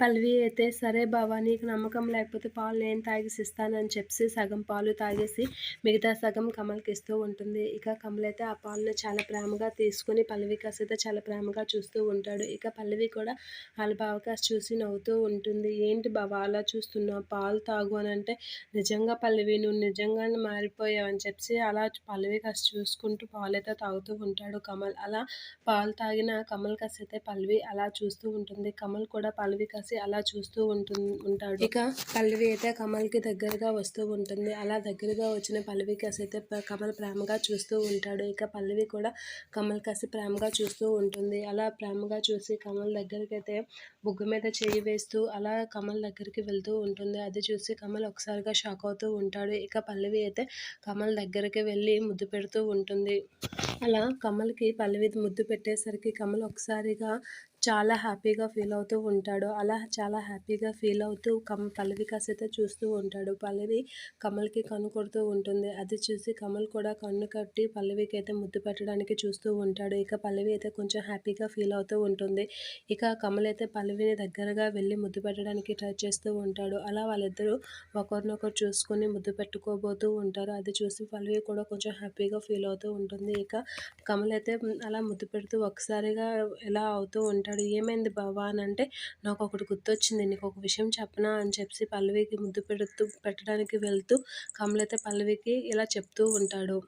పల్లవి అయితే సరే బావ నీకు నమ్మకం లేకపోతే పాలు నేను తాగేసిస్తానని చెప్పి సగం పాలు తాగేసి మిగతా సగం కమల్కి ఇస్తూ ఉంటుంది. ఇక కమల్ అయితే ఆ పాలను చాలా ప్రేమగా తీసుకుని పల్లవి కాస్త అయితే చాలా ప్రేమగా చూస్తూ ఉంటాడు. ఇక పల్లవి కూడా వాళ్ళ బావ చూసి నవ్వుతూ ఉంటుంది. ఏంటి బావ అలా చూస్తున్నావు? పాలు తాగు అని అంటే నిజంగా పల్లవి నువ్వు నిజంగానే మారిపోయావు అని చెప్పి అలా పల్లవి కాస్త చూసుకుంటూ పాలు అయితే తాగుతూ ఉంటాడు కమల్. అలా పాలు తాగిన కమల్ కాస్త అయితే పల్లవి అలా చూస్తూ ఉంటుంది. కమల్ కూడా పల్లవి కాస్త అలా చూస్తూ ఉంటుంది ఉంటాడు. ఇక పల్లవి అయితే కమల్కి దగ్గరగా వస్తూ ఉంటుంది. అలా దగ్గరగా వచ్చిన పల్లవి కాసి అయితే కమల్ ప్రేమగా చూస్తూ ఉంటాడు. ఇక పల్లవి కూడా కమల్ కాసి ప్రేమగా చూస్తూ ఉంటుంది. అలా ప్రేమగా చూసి కమల్ దగ్గరికి అయితే బుగ్గ మీద చేయి వేస్తూ అలా కమల్ దగ్గరికి వెళ్తూ ఉంటుంది. అది చూసి కమల్ ఒకసారిగా షాక్ అవుతూ ఉంటాడు. ఇక పల్లవి అయితే కమల్ దగ్గరికి వెళ్ళి ముద్దు పెడుతూ ఉంటుంది. అలా కమల్కి పల్లవి ముద్దు పెట్టేసరికి కమల్ ఒకసారిగా చాలా హ్యాపీగా ఫీల్ అవుతూ ఉంటాడు. అలా చాలా హ్యాపీగా ఫీల్ అవుతూ కమ్ పల్లవి కాసైతే చూస్తూ ఉంటాడు. పల్లవి కమల్కి కన్ను కొడుతూ ఉంటుంది. అది చూసి కమల్ కూడా కన్ను కట్టి పల్లవికి అయితే ముద్దు పెట్టడానికి చూస్తూ ఉంటాడు. ఇక పల్లవి అయితే కొంచెం హ్యాపీగా ఫీల్ అవుతూ ఉంటుంది. ఇక కమల్ అయితే పల్లవిని దగ్గరగా వెళ్ళి ముద్దు పెట్టడానికి ట్రై చేస్తూ ఉంటాడు. అలా వాళ్ళిద్దరూ ఒకరినొకరు చూసుకొని ముద్దు పెట్టుకోబోతూ ఉంటారు. అది చూసి పల్లవి కూడా కొంచెం హ్యాపీగా ఫీల్ అవుతూ ఉంటుంది. ఇక కమల్ అయితే అలా ముద్దు పెడుతూ ఒకసారిగా ఎలా అవుతూ ఉంటాడు. ఏమైంది బావా అని అంటే నాకు ఒకటి గుర్తొచ్చింది. నీకు ఒక విషయం చెప్పనా? అని చెప్పి పల్లవికి ముద్దు పెడుతూ పెట్టడానికి వెళ్తూ కమల్ అయితే పల్లవికి ఇలా చెప్తూ ఉంటాడు.